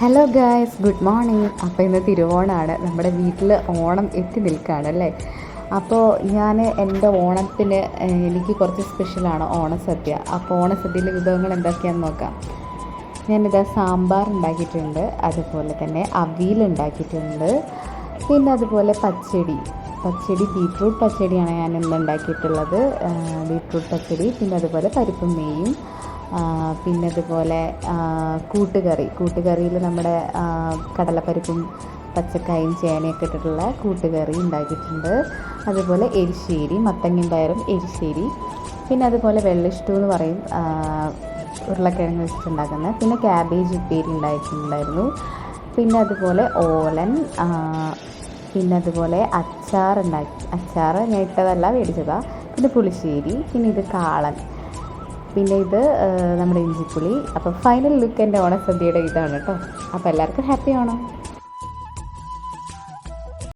Hello guys good morning അപ്പോൾ ഇന്ന് തിരുവോണമാണ് നമ്മുടെ വീട്ടിൽ ഓണം എത്തി നിൽക്കുകയാണ് അല്ലേ? അപ്പോൾ ഞാൻ എന്റെ ഓണത്തിന് എനിക്ക് കുറച്ച് സ്പെഷ്യലാണ് ഓണസദ്യ. അപ്പോൾ ഓണസദ്യയിലെ വിഭവങ്ങൾ എന്തൊക്കെയാണെന്ന് നോക്കാം. ഞാനിതാ സാമ്പാർ ഉണ്ടാക്കിയിട്ടുണ്ട്. അതുപോലെ തന്നെ അവിയൽ ഉണ്ടാക്കിയിട്ടുണ്ട്. പിന്നെ അതുപോലെ പച്ചടി. പച്ചടി ബീട്രൂട്ട് പച്ചടിയാണ് ഞാൻ ഇന്ന് ഉണ്ടാക്കിയിട്ടുള്ളത്. ബീട്രൂട്ട് പച്ചടി പിന്നെ അതുപോലെ പരിപ്പും നെയ്യും പിന്നെ അതുപോലെ കൂട്ടുകറി. കൂട്ടുകറിയിൽ നമ്മുടെ കടലപ്പരിപ്പും പച്ചക്കായും ചേനയൊക്കെ ഇട്ടിട്ടുള്ള കൂട്ടുകറി ഉണ്ടാക്കിയിട്ടുണ്ട്. അതുപോലെ എരിശ്ശേരി മത്തങ്ങയും പയറും എരിശ്ശേരി. പിന്നെ അതുപോലെ വെള്ളിഷ്ടു എന്ന് പറയും ഉരുളക്കിഴങ്ങ് വെച്ചിട്ടുണ്ടാക്കുന്നത് പിന്നെ ക്യാബേജ് ഉപ്പേരി ഉണ്ടായിട്ടുണ്ടായിരുന്നു. പിന്നെ അതുപോലെ ഓലൻ പിന്നെ അതുപോലെ അച്ചാർ ഉണ്ടാക്കി അച്ചാർ ഞാൻ ഇട്ടതല്ല മേടിച്ചതാണ് പിന്നെ പുളിശ്ശേരി പിന്നെ ഇത് കാളൻ. പിന്നെ ഇത് നമ്മുടെ ഇഞ്ചിപ്പുളി അപ്പോൾ ഫൈനൽ ലുക്ക് എന്റെ ഓണസദ്യയുടെ ഇതാണ് കേട്ടോ. അപ്പോൾ എല്ലാവർക്കും ഹാപ്പി ഓണം.